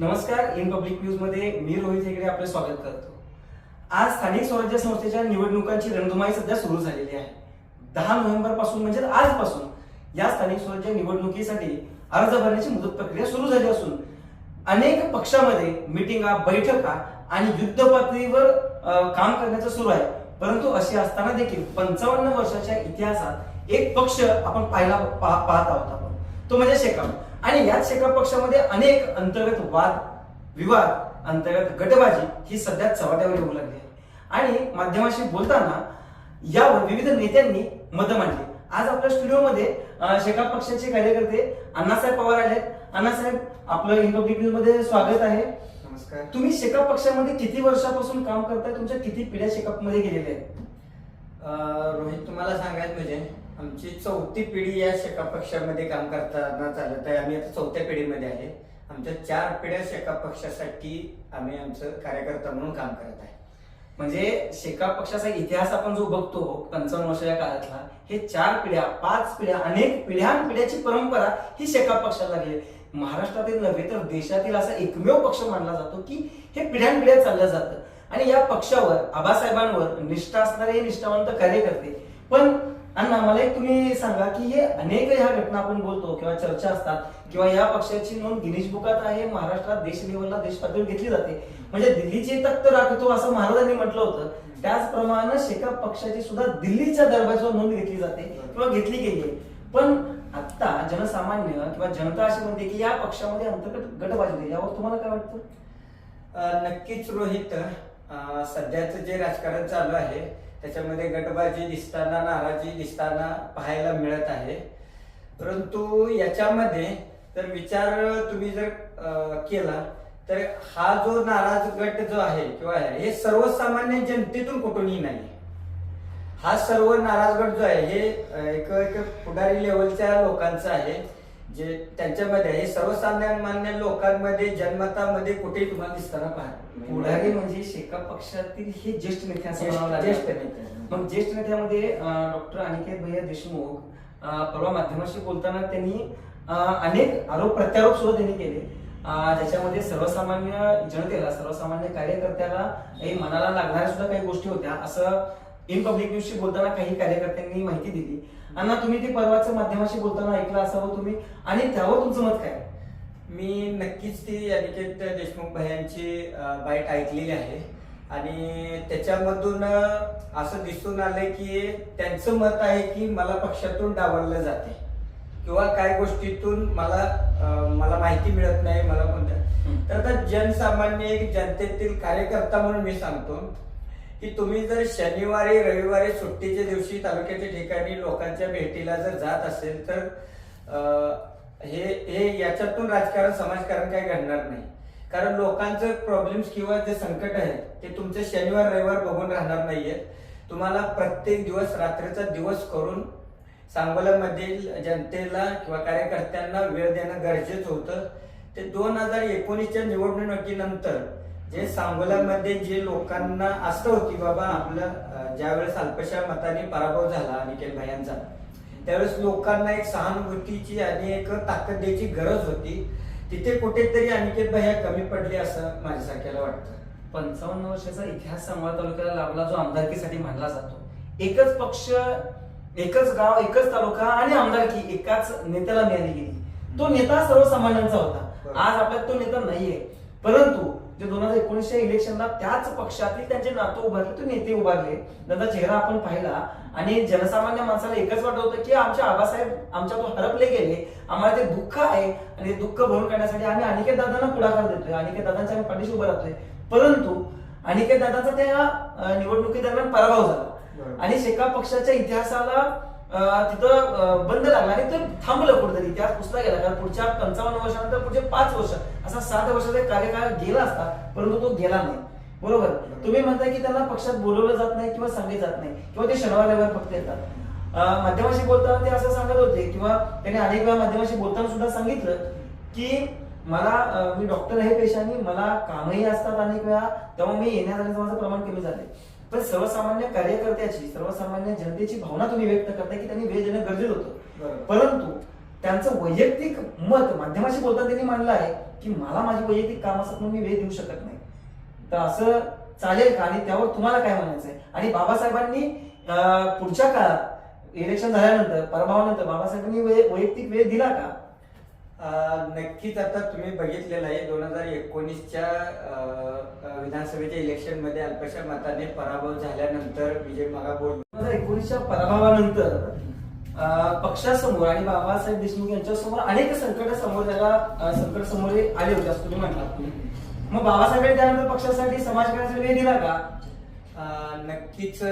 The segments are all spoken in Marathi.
नमस्कार इन पब्लिक न्यूजमध्ये मी रोहित हेगडे आपले स्वागत करतो. आज स्थानिक स्वराज्य संस्थेच्या निवडणुकांची रणधुमाई सध्या सुरू झालेली आहे. दहा नोव्हेंबरपासून म्हणजे आजपासून या स्थानिक स्वराज्य निवडणुकीसाठी अर्ज भरण्याची मुदत प्रक्रिया सुरू झाली असून अनेक पक्षामध्ये मिटिंगा बैठका आणि युद्ध पातळीवर काम करण्याचं सुरू आहे. परंतु असे असताना देखील पंचावन्न वर्षाच्या इतिहासात एक पक्ष आपण पाहिला पाहत आहोत आपण. तो म्हणजे शेकाप. आणि याच शेकाप पक्षामध्ये अनेक अंतर्गत वाद विवाद अंतर्गत गटबाजी ही सध्या चव्हाट्यावर येऊ लागली आहे. आणि माध्यमाशी बोलताना यावर विविध नेत्यांनी मतं मांडली. आज आपल्या स्टुडिओमध्ये शेकाप पक्षाचे कार्यकर्ते अण्णासाहेब पवार आले अण्णासाहेब आपलं इन पब्लिक न्यूजमध्ये स्वागत आहे. नमस्कार. तुम्ही शेकाप पक्षामध्ये किती वर्षापासून काम करताय? तुमच्या किती पिढ्या शेकापमध्ये गेलेल्या आहेत? रोहित तुम्हाला सांगायचं म्हणजे आमची चौथी पिढी या शेका पक्षामध्ये काम करताना चालत आहे. आम्ही आता चौथ्या पिढीमध्ये आहे. आमच्या चार पिढ्या शेका पक्षासाठी आम्ही आमचं कार्यकर्ता म्हणून काम करत आहे. म्हणजे शेकाप पक्षाचा इतिहास आपण जो बघतो पंचावन्न वर्षाच्या काळातला हे चार पिढ्या पाच पिढ्या अनेक पिढ्यानपिढ्याची परंपरा ही शेकाप पक्षाला लागली. आहे. महाराष्ट्रातील नव्हे तर देशातील असा एकमेव पक्ष मानला जातो की हे पिढ्यानपिढ्या चाललं जातं. आणि या पक्षावर आबासाहेबांवर निष्ठा असणारे हे निष्ठावंत कार्यकर्ते पण आणि आम्हाला एक तुम्ही सांगा की हे अनेक ह्या घटना आपण बोलतो किंवा चर्चा असतात किंवा या पक्षाची नोंद गिनीज बुकात आहे महाराष्ट्रात देश लेवलला देश पातळीवर घेतली जाते. म्हणजे दिल्लीची तख्त राखतो असं महाराजांनी म्हटलं होतं. त्याचप्रमाणे शेकाप पक्षाची सुद्धा दिल्लीच्या दरबारावर नोंद घेतली जाते किंवा घेतली गेली. पण आता जनसामान्य किंवा जनता अशी म्हणते की या पक्षामध्ये अंतर्गत गटबाजी यावर तुम्हाला काय वाटतं? नक्कीच रोहित. अं, सध्याचं जे राजकारण चालू आहे त्याच्यामध्ये गटबाजी दिसताना नाराजी दिसताना पाहायला मिळत आहे. परंतु याच्यामध्ये जर विचार तुम्ही जर केला तर हा जो नाराज गट जो आहे किंवा हे सर्वसामान्य जनतेतून कुठूनही नाही. हा सर्व नाराज गट जो आहे हे एक एक पुढारी लेवलच्या लोकांचा आहे. जे त्यांच्यामध्ये हे सर्वसामान्य लोकांमध्ये जनमतामध्ये कुठेही तुम्हाला दिसताना पाहा. पुढारी म्हणजे शेका पक्षातील हे ज्येष्ठ नेते असं ज्येष्ठ- नेते. मग ज्येष्ठ नेत्यामध्ये डॉक्टर अनिकेत भैया देशमुख परवा माध्यमाशी बोलताना त्यांनी अनेक आरोप प्रत्यारोप सुद्धा त्यांनी केले. ज्याच्यामध्ये सर्वसामान्य जनतेला सर्वसामान्य कार्यकर्त्याला काही मनाला लागणाऱ्या सुद्धा काही गोष्टी होत्या. असं इन पब्लिक न्यूजशी बोलताना काही कार्यकर्त्यांनी माहिती दिली. अण्णा तुम्ही ते परवाचं माध्यमाशी बोलताना ऐकलं असावं तुम्ही? आणि त्यावर तुमचं मत काय? मी नक्कीच ती अनिकेत देशमुख भयांची बाईट ऐकलेली आहे. आणि त्याच्यामधून असं दिसून आलंय की त्यांचं मत आहे की मला पक्षातून डावललं जाते. किंवा काय गोष्टीतून मला मला माहिती मिळत नाही मला कोणत्या. तर आता जनसामान्य एक जनतेतील कार्यकर्ता म्हणून मी सांगतो. की तुम्ही जर शनिवारी रविवारी सुट्टीच्या दिवशी तालुक्याच्या ठिकाणी लोकांच्या भेटीला जर जात असेल तर हे हे याच्यातून राजकारण समाजकारण काही घडणार नाही. कारण लोकांचं प्रॉब्लेम्स किंवा जे संकट आहे ते तुमचे शनिवार रविवार बघून राहणार नाहीये. तुम्हाला प्रत्येक दिवस रात्रीचा दिवस करून सांगोल्यामधील जनतेला किंवा कार्यकर्त्यांना वेळ देणं गरजेचं होतं. ते दोन हजार एकोणीसच्या निवडणुकीनंतर जे सांगोल्यामध्ये जे लोकांना असतं होती बाबा आपलं ज्यावेळेस अल्पशा मताने पराभव झाला अनिकेत भायांचा त्यावेळेस लोकांना एक सहानुभूतीची आणि एक ताकद द्यायची गरज होती. तिथे कुठेतरी अनिकेत भैया कमी पडले असं माझ्यासारख्याला वाटतं. पंचावन्न वर्षाचा इतिहास सांगोला तालुक्याला लाभला जो आमदारकीसाठी मानला जातो. एकच पक्ष एकच गाव एकच तालुका आणि आमदारकी एकाच नेत्याला मिळाली गेली. तो नेता सर्वसामान्यांचा होता. बरोबर. आज आपल्यात तो नेता नाहीये. परंतु जे दोन हजार एकोणीसच्या इलेक्शनला त्याच पक्षातील त्यांचे नातं उभारले तो नेते उभारले. त्यांचा चेहरा आपण पाहिला आणि जनसामान्य माणसाला एकच वाटत होतं की आमचे आबासाहेब आमच्या तो हरपले गेले आम्हाला ते दुःख आहे आणि ते दुःख भरून काढण्यासाठी आम्ही अनिकेत दादांना पुढाकार देतोय अनिकेत दादांच्या आम्ही पाठीशी उभं राहतोय. परंतु अनिकेत दादाचा त्या अं, निवडणुकीदरम्यान पराभव झाला. आणि शेका पक्षाच्या इतिहासाला तिथं बंद लागला आणि ते थांबलं कुठेतरी. इतिहास पुसला गेला. कारण पुढच्या पंचावन्न वर्षानंतर पुढचे पाच वर्ष असा सात वर्षाचा कार्यकाळ गेला असता परंतु तो गेला नाही. बरोबर? तुम्ही म्हणताय की त्यांना पक्षात बोलवलं जात नाही किंवा सांगितलं जात नाही किंवा ते शनिवार रविवार फक्त येतात. माध्यमाशी बोलताना ते असं सांगत होते किंवा त्यांनी अनेक वेळा माध्यमाशी बोलताना सुद्धा सांगितलं की मला मी डॉक्टर आहे पेशाने मला कामही असतात अनेक वेळा तेव्हा मी येण्या जाण्याचं माझं प्रमाण कमी झाले पण सर्वसामान्य कार्यकर्त्याची सर्वसामान्य जनतेची भावना तुम्ही व्यक्त करताय की त्यांनी वेळ देणं गरजेचं होतं. परंतु त्यांचं वैयक्तिक मत माध्यमाशी बोलताना त्यांनी मांडलं आहे की मला माझी वैयक्तिक काम असत म्हणून मी वेळ देऊ शकत नाही. तर असं चालेल का? आणि त्यावर तुम्हाला काय म्हणायचं आहे? आणि बाबासाहेबांनी पुढच्या काळात इलेक्शन झाल्यानंतर पराभवानंतर बाबासाहेबांनी वैयक्तिक वेळ दिला का? नक्कीच आता तुम्ही बघितलेलं आहे दोन हजार एकोणीसच्या विधानसभेच्या इलेक्शनमध्ये अल्पशा मताने पराभव झाल्यानंतर विजय मागा बोल दोन हजार एकोणीसच्या पराभवानंतर पक्षासमोर आणि बाबासाहेब देशमुख यांच्यासमोर अनेक संकट समोर त्याला संकट समोर आले होते असं तुम्ही म्हटलात मग बाबासाहेबांनी त्यानंतर पक्षासाठी समाजकारणाचा वेळ दिला का? नक्कीच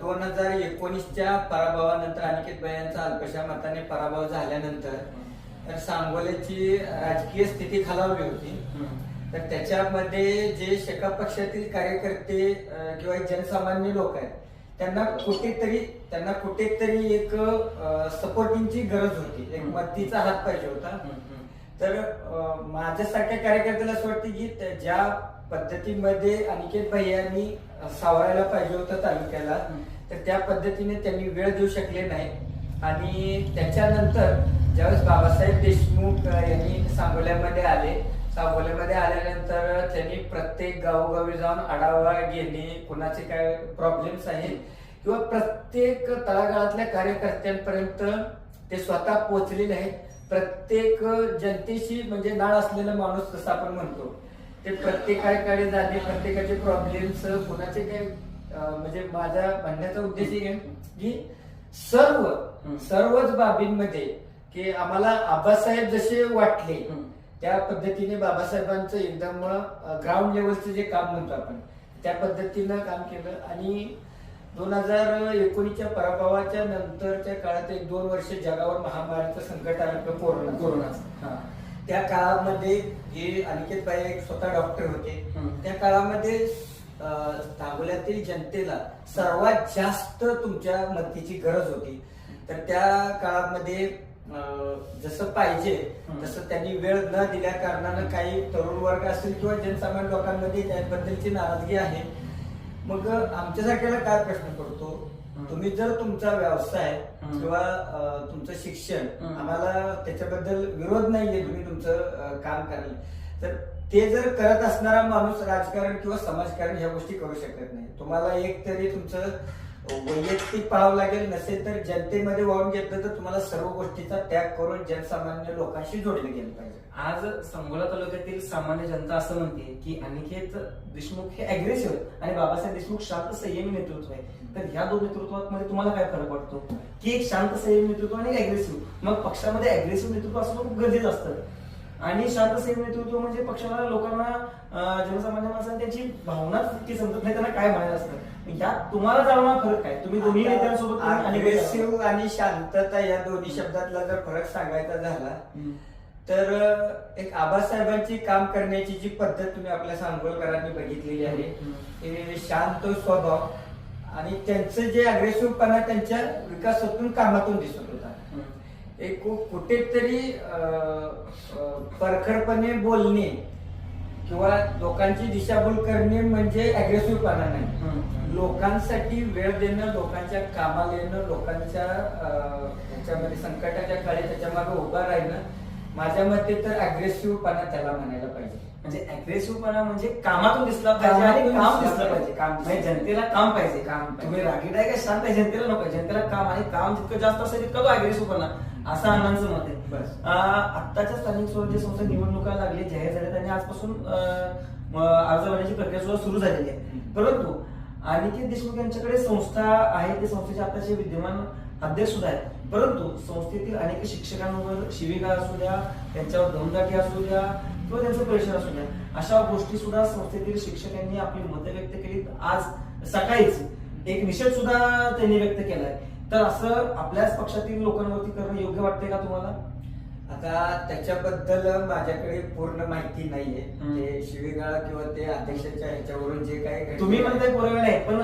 दोन हजार एकोणीसच्या पराभवानंतर अनिकेत यांचा अल्पशा मताने पराभव झाल्यानंतर तर सांगोल्याची राजकीय स्थिती खालावली होती. तर त्याच्यामध्ये जे शेका पक्षातील कार्यकर्ते किंवा जनसामान्य लोक आहेत त्यांना कुठेतरी त्यांना कुठेतरी एक सपोर्टिंगची गरज होती. एक मदतीचा हात पाहिजे होता. तर माझ्यासारख्या कार्यकर्त्याला असं वाटतं की ज्या पद्धतीमध्ये अनिकेत भाई यांनी सावरायला पाहिजे होतं तालुक्याला. तर त्या पद्धतीने त्यांनी वेळ देऊ शकले नाही. आणि त्याच्यानंतर ज्यावेळेस बाबासाहेब देशमुख यांनी सांगोल्यामध्ये आले सांगोल्यामध्ये आल्यानंतर त्यांनी प्रत्येक गावोगावी जाऊन आढावा घेणे कुणाचे काय प्रॉब्लेम्स आहेत किंवा प्रत्येक तळागाळातल्या कार्यकर्त्यांपर्यंत ते स्वतः पोहोचलेले आहेत प्रत्येक जनतेशी म्हणजे नाळ असलेला माणूस जसं आपण म्हणतो ते प्रत्येकाकडे जाणे प्रत्येकाचे प्रॉब्लेम्स कुणाचे काय म्हणजे माझा म्हणण्याचा उद्देश आहे की सर्व. सर्वच बाबींमध्ये की आम्हाला आबासाहेब जसे वाटले त्या पद्धतीने बाबासाहेबांचं एकदम ग्राउंड लेवलचं जे काम म्हणतो आपण त्या पद्धतीनं काम केलं. आणि दोन हजार एकोणीसच्या पराभवाच्या नंतरच्या काळात एक दोन वर्ष जगावर महामारीचं संकट आलं कोरोना. कोरोनाचं हा. त्या काळामध्ये हे अनिकेत बाई एक स्वतः डॉक्टर होते. त्या काळामध्ये अं, सांगोल्यातील जनतेला सर्वात जास्त तुमच्या मदतीची गरज होती. तर त्या काळामध्ये जसं पाहिजे. तसं त्यांनी वेळ न दिल्या कारणानं काही तरुण वर्ग असतील किंवा जनसामान्य लोकांमध्ये त्याबद्दलची नाराजगी आहे मग आमच्यासारख्याला काय प्रश्न पडतो. तुम्ही जर तुमचा व्यवसाय. किंवा तुमचं शिक्षण. आम्हाला त्याच्याबद्दल विरोध नाहीये तुम्ही तुमचं काम कराल तर ते जर करत असणारा माणूस राजकारण किंवा समाजकारण ह्या गोष्टी करू शकत नाही तुम्हाला एक तरी तुमचं वैयक्तिक पाहावं लागेल नसेल तर जनतेमध्ये वाहून घेतलं तर तुम्हाला सर्व गोष्टीचा त्याग करून जनसामान्य लोकांशी जोडले गेलं पाहिजे. आज संगोला तालुक्यातील सामान्य जनता असं म्हणते की अनिकेत देशमुख हे अग्रेसिव्ह आहेत आणि बाबासाहेब देशमुख शांत संयमी नेतृत्व आहे. तर ह्या दोन नेतृत्वात मध्ये तुम्हाला काय फरक पडतो की एक शांत संयमी नेतृत्व आणि अग्रेसिव्ह मग पक्षामध्ये अग्रेसिव्ह नेतृत्व असणं खूप गरजेचं असतं. आणि शांत संयमी नेतृत्व म्हणजे पक्षाला लोकांना जनसामान्य माणसांना त्यांची भावनाच इतकी समजत नाही त्यांना काय म्हणायचं असतं? यात तुम्हाला जाणवणार फरक काय तुम्ही दोन्ही नेत्यांसोबत तुम्ही अनेक वेळा- अग्रेसिव्ह आणि शांतता या दोन्ही शब्दातला जर फरक सांगायचा झाला हम्म. तर अं, एक आबासाहेबांची काम करण्याची जी पद्धत तुम्ही आपल्या सांगोलकरांनी बघितलेली आहे हम्म. ते शांत स्वभाव आणि त्यांचं जे अग्रेसिव्हपणा त्यांच्या विकासातून कामातून दिसत होता हम्म. एक कु- कुठेतरी अं, अं, परखडपणे बोलणे किंवा लोकांची दिशाभूल करणे म्हणजे अग्रेसिव्हपणा नाही हम्म. लोकांसाठी वेळ देणं लोकांच्या कामाला येणं लोकांच्या ह्याच्यामध्ये संकटाच्या काळी त्याच्यामागे उभा राहणं माझ्या मते तर अग्रेसिव्हपणा त्याला म्हणायला पाहिजे. म्हणजे अग्रेसिव्हपणा म्हणजे कामातून दिसला पाहिजे आणि काम दिसलं दिसलं पाहिजे, काम म्हणजे जनतेला काम पाहिजे काम. तुम्ही रागीट आहे का शांत आहे? जनतेला नको जनतेला काम आणि काम जितकं जास्त असेल तितकं तो अग्रेसिव्हपणा असं अण्णांचं मत आहे. आत्ताच्या स्थानिक स्वराज्य संस्था निवडणुका लागली जाहीर झाल्यात आणि आजपासून अर्ज भरण्याची प्रक्रिया सुद्धा सुरू झालेली आहे. परंतु अनिकेत देशमुख यांच्याकडे संस्था आहे ते संस्थेचे आताचे विद्यमान अध्यक्ष सुद्धा आहेत. परंतु संस्थेतील अनेक शिक्षकांवर शिविका असू द्या त्यांच्यावर दमदाटी असू द्या किंवा त्यांचं प्रेशर असू द्या अशा गोष्टी सुद्धा संस्थेतील शिक्षकांनी आपली मतं व्यक्त केली आज सकाळीच एक निषेध सुद्धा त्यांनी व्यक्त केलाय. तर असं आपल्याच पक्षातील लोकांवरती करणं योग्य वाटतंय का तुम्हाला? आता त्याच्याबद्दल माझ्याकडे पूर्ण माहिती नाहीये. ते शिवीगाळ किंवा ते अध्यक्षाच्या ह्याच्यावरून जे काही तुम्ही. म्हणताय पुरावे नाही पण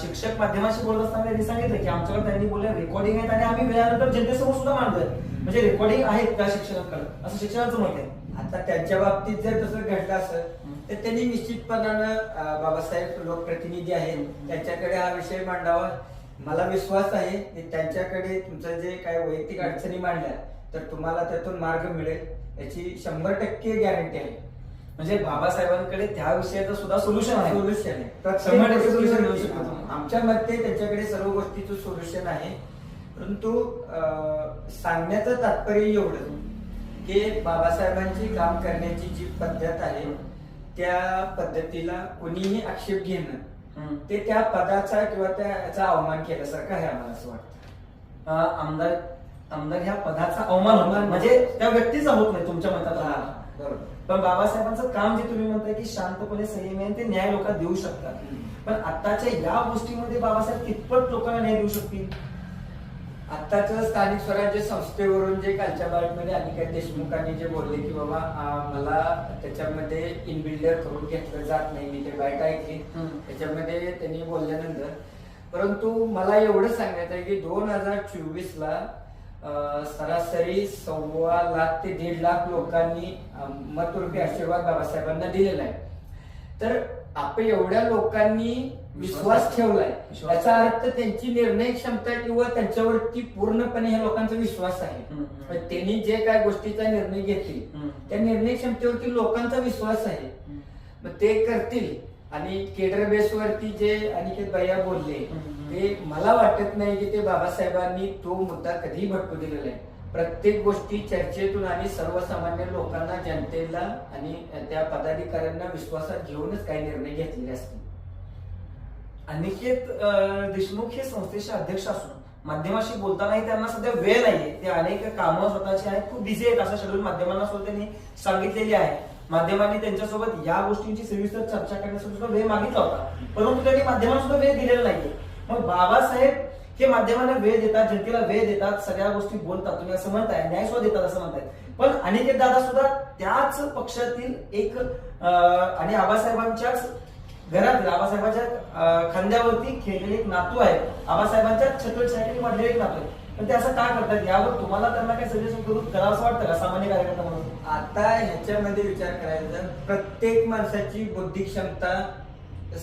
शिक्षक माध्यमाशी बोलत असताना त्यांनी सांगितलं की आमच्याकडे त्यांनी बोलले रेकॉर्डिंग आहेत आणि आम्ही वेळानंतर जनतेसमोर सुद्धा मांडतोय म्हणजे रेकॉर्डिंग आहेत त्या शिक्षकांकडे असं शिक्षकांचं मत आहे आता त्यांच्या बाबतीत जर तसं घडलं असं हम्म. तर त्यांनी निश्चितपणानं बाबासाहेब लोकप्रतिनिधी आहेत. त्यांच्याकडे हा विषय मांडावा मला विश्वास आहे की त्यांच्याकडे तुमचं जे काय वैयक्तिक अडचणी मांडल्या तर तुम्हाला त्यातून मार्ग मिळेल. याची शंभर टक्के गॅरंटी आहे. म्हणजे बाबासाहेबांकडे त्या विषयाचं सुद्धा सोल्युशन आहे. सोल्युशन आहे. शंभर टक्के प्रत्येक solution मिळू शकतं. आमच्या मते त्यांच्याकडे सर्व गोष्टीचं सोल्युशन आहे. परंतु सांगण्याचं तात्पर्य एवढं की बाबासाहेबांची काम करण्याची जी पद्धत आहे त्या पद्धतीला कोणीही आक्षेप घेणं. ते त्या पदाचा किंवा त्याचा अवमान केल्यासारखं आहे आम्हाला असं वाटतं. आमदार आमदार ह्या पदाचा अवमान अवमान. म्हणजे त्या व्यक्तीचा होत नाही तुमच्या मतात बरोबर पण बाबासाहेबांचं काम जे तुम्ही म्हणताय की शांतपणे संयमी आहे ते न्याय लोकांना देऊ शकतात. पण आताच्या या गोष्टीमध्ये बाबासाहेब कितपत लोकांना न्याय देऊ शकतील आत्ताच स्थानिक स्वराज्य संस्थेवरून जे कालच्या बाळीमध्ये अनिकेत देशमुखांनी जे बोलले की बाबा मला त्याच्यामध्ये इनबिल्डर करून घेतलं जात नाही मी ते बाईट ऐकली. त्याच्यामध्ये त्यांनी बोलल्यानंतर परंतु मला एवढं सांगायचं आहे की दोन हजार चोवीस ला सरासरी सव्वा लाख ते दीड लाख लोकांनी मतरूपी आशीर्वाद बाबासाहेबांना दिलेला आहे तर आपण एवढ्या लोकांनी विश्वास ठेवलाय विश्वास. याचा अर्थ त्यांची निर्णय क्षमता किंवा त्यांच्यावरती पूर्णपणे ह्या लोकांचा विश्वास आहे त्यांनी जे काय गोष्टीचा निर्णय घेतील. त्या निर्णय क्षमतेवरती लोकांचा विश्वास आहे. मग ते करतील आणि केडर बेसवरती जे अनिकेत भैया बोलले. ते मला वाटत नाही की ते बाबासाहेबांनी तो मुद्दा कधीही भटकू दिलेला आहे प्रत्येक गोष्टी चर्चेतून आणि सर्वसामान्य लोकांना जनतेला आणि त्या पदाधिकाऱ्यांना विश्वासात घेऊनच काही निर्णय घेतलेले असतील. अनिकेत देशमुख हे संस्थेचे अध्यक्ष असून माध्यमाशी बोलतानाही त्यांना सध्या वेळ नाहीये. ते अनेक कामं स्वतःची आहेत. खूप बिझी आहेत. असं शेड्यूल माध्यमांना सुद्धा त्यांनी सांगितलेली आहे. माध्यमांनी त्यांच्यासोबत या गोष्टींची सविस्तर चर्चा करण्यासाठी सुद्धा वेळ मागितला होता. परंतु त्यांनी माध्यमांना सुद्धा वेळ दिलेला नाहीये. मग बाबासाहेब हे माध्यमांना वेळ देतात जनतेला वेळ देतात सगळ्या गोष्टी बोलतात. तुम्ही असं म्हणताय न्याय सुद्धा देतात असं म्हणताय पण अनिकेत दादा सुद्धा त्याच पक्षातील एक आणि आबासाहेबांच्याच घरात आबासाहेबांच्या खांद्यावरती खेळलेले एक नातू आहे. आबासाहेबांच्या छत्रछायाखाली वाढलेले एक नातू आहे. पण ते असं का करतात? यावर तुम्हाला त्यांना काही सजेशन करून करावं असं वाटतं का? सामान्य कार्यकर्ता म्हणून? आता ह्याच्यामध्ये विचार करायचा प्रत्येक माणसाची बुद्धी क्षमता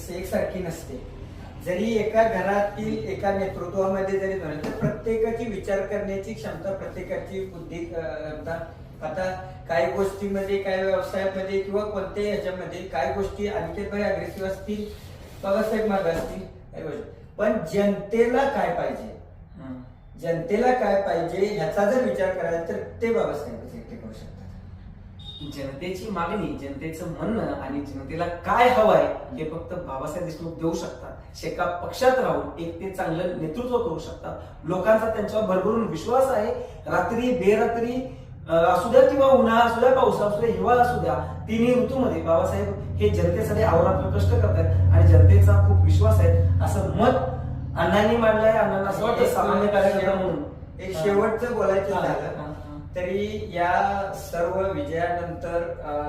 एकसारखी नसते. जरी एका घरातील एका नेतृत्वामध्ये जरी झालं तर प्रत्येकाची विचार करण्याची क्षमता प्रत्येकाची बुद्धी आता काही गोष्टीमध्ये काही व्यवसायामध्ये किंवा कोणत्याही ह्याच्यामध्ये काही गोष्टी आणखी अग्रेसिव्ह असतील बाबासाहेब मागे असतील काही गोष्टी. पण जनतेला काय पाहिजे? जनतेला काय पाहिजे? ह्याचा जर विचार करायचा तर ते बाबासाहेब जनतेची मागणी जनतेचं म्हणणं आणि जनतेला काय हवंय हे फक्त बाबासाहेब देशमुख देऊ शकतात. शेका पक्षात राहून एक ते चांगलं नेतृत्व करू शकतात. लोकांचा त्यांच्यावर भरभरून विश्वास आहे. रात्री बेरात्री असू द्या किंवा उन्हाळा असू द्या पाऊस असू द्या हिवाळा असू द्या तिन्ही ऋतूमध्ये बाबासाहेब हे जनतेसाठी आवरात कष्ट करतात आणि जनतेचा खूप विश्वास आहे असं मत अण्णांनी मांडलंय. अण्णांना असं वाटतं सामान्य कार्यकर्ता म्हणून. एक शेवटचं बोलायचं झालं. तरी या सर्व विजयानंतर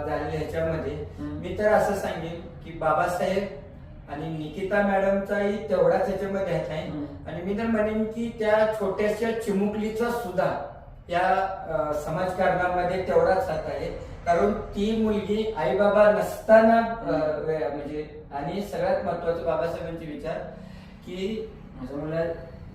झालेल्या ह्याच्यामध्ये. मी तर असं सांगेन की बाबासाहेब आणि निकिता मॅडमचाही तेवढाच ह्याच्यामध्ये हात आहे. आणि मी तर म्हणेन की त्या छोट्याशा चिमुकलीचा सुद्धा या समाजकारणामध्ये तेवढाच हात आहे कारण ती मुलगी आई बाबा नसताना म्हणजे आणि सगळ्यात महत्वाचं बाबासाहेबांचे विचार की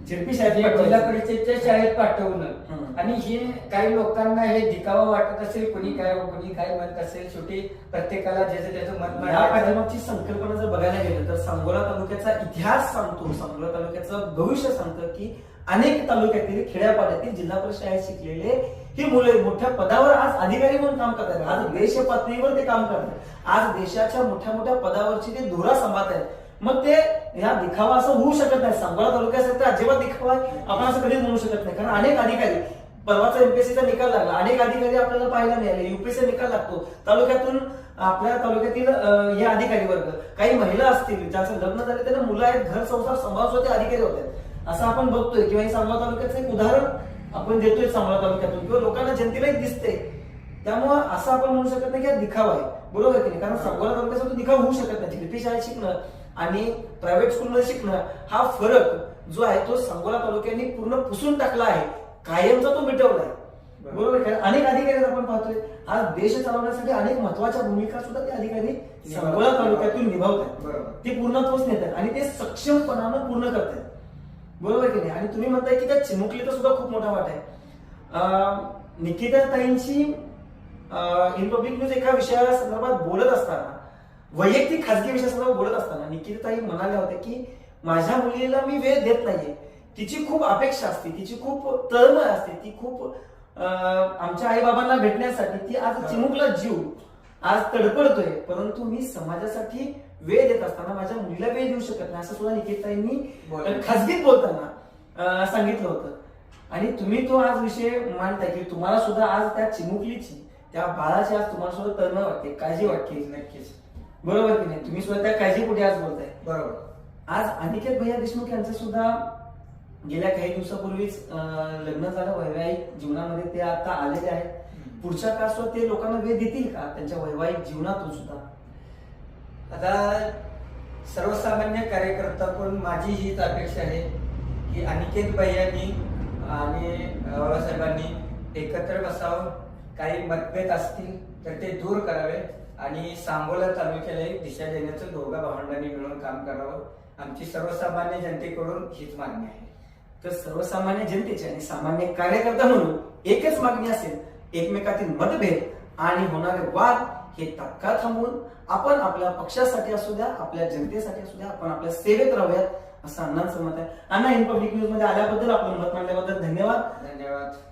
शाळेत जिल्हा पाठवायचं. परिषदच्या शाळेत पाठवणं. आणि हे काही लोकांना हे दिखावा वाटत असेल कोणी काय कोणी काय म्हणत असेल शेवटी प्रत्येकाला ज्याचं त्याचं मत या मांडायचं. संकल्पना जर बघायला गेलं तर सांगोला तालुक्याचा इतिहास सांगतो सांगोला तालुक्याचं भविष्य सांगतं की अनेक तालुक्यातील खेड्यापाड्यातील जिल्हा परिषद शाळेत शिकलेले ही मुले मोठ्या पदावर आज अधिकारी म्हणून काम करतात आज देश पातळीवर ते काम करतात आज देशाच्या मोठ्या मोठ्या पदावरची ते धुरा सांभाळत आहेत मग ते ह्या दिखावा असं होऊ शकत नाही. सांगोला तालुक्यासाठी तर अजिबात दिखावा आहे. आपण असं कधीच म्हणू शकत नाही. कारण अनेक अधिकारी परवाचा युपीएससीचा निकाल लागला. अनेक अधिकारी आपल्याला पाहायला मिळाले. युपीएससी निकाल लागतो. तालुक्यातून आपल्या तालुक्यातील हे अधिकारी वर्ग काही महिला असतील ज्यांचं लग्न झाले त्यांना मुलं आहेत घर संसार सांभाळून ते अधिकारी होते. असं आपण बघतोय. किंवा हे सांगोला तालुक्याचं एक उदाहरण आपण देतोय सांगोला तालुक्यातून. किंवा लोकांना जनतेलाही दिसते त्यामुळं असं आपण म्हणू शकत नाही की हा दिखावा आहे. बरोबर की नाही? कारण सांगोला तालुक्याचा तो दिखावा होऊ शकत नाही. लिपी शाळेत शिकणं आणि प्रायव्हेट स्कूलमध्ये शिकणं हा फरक जो आहे तो सांगोला तालुक्याने पूर्ण पुसून टाकला आहे. कायमचा तो मिटवला आहे. बरोबर आहे? अनेक अधिकारी आपण पाहतोय. आज देश चालवण्यासाठी अनेक महत्त्वाच्या भूमिका सुद्धा ते अधिकारी सांगोला तालुक्यातून निभावत आहेत बरोबर. ते पूर्णत्वच नेत आहेत आणि ते सक्षमपणानं पूर्ण करत आहेत बरोबर की नाही? आणि तुम्ही म्हणताय की त्या चिमुकलीचा सुद्धा खूप मोठा वाटा आहे. अं, निकिताताईंची इन पब्लिक न्यूज एका विषया संदर्भात बोलत असताना वैयक्तिक खाजगी विषयासंदर्भात बोलत असताना निकिताताई म्हणाल्या होत्या की माझ्या मुलीला मी वेळ देत नाहीये. तिची खूप अपेक्षा असते तिची खूप तळमळ असते ती खूप आमच्या आई बाबांना भेटण्यासाठी ती आज चिमुकला जीव आज तडपडतोय. परंतु मी समाजासाठी वेळ देत असताना माझ्या मुलीला वेळ देऊ शकत नाही. असं सुद्धा निकिताईंनी. खाजगीत बोलताना सांगितलं होतं. आणि तुम्ही तो आज विषय मांडताय की तुम्हाला सुद्धा आज त्या चिमुकलीची त्या बाळाची आज तुम्हाला सुद्धा तळमळ वाटते. काळजी वाटते. नक्कीच. बरोबर की नाही? तुम्ही सुद्धा त्या काळजीपोटी आज बोलताय. बरोबर. आज अनिकेत भैया देशमुख यांचं सुद्धा गेल्या काही दिवसापूर्वीच लग्न झालं. वैवाहिक जीवनामध्ये ते आता आलेले आहेत. पुढच्या काळात ते लोकांना वेळ देतील का? त्यांच्या वैवाहिक जीवनातून सुद्धा? आता सर्वसामान्य कार्यकर्ता पण माझी हीच अपेक्षा आहे की अनिकेत भैयांनी आणि बाबासाहेबांनी एकत्र बसावं. काही मतभेद असतील तर ते दूर करावे आणि सांगोला तालुक्याला दिशा देण्याचं दोघा भावंडांनी मिळून काम करावं. आमची सर्वसामान्य जनतेकडून हीच मागणी आहे. तर सर्वसामान्य जनतेची आणि सामान्य कार्यकर्ता म्हणून एकच मागणी असेल एकमेकातील मतभेद आणि होणारे वाद हे तक्का थांबवून आपण आपल्या पक्षासाठी असू द्या आपल्या जनतेसाठी असू द्या आपण आपल्या सेवेत राहूयात असं अण्णांचं मत आहे. अण्णा इन पब्लिक न्यूजमध्ये आल्याबद्दल आपण मत मांडल्याबद्दल धन्यवाद. धन्यवाद.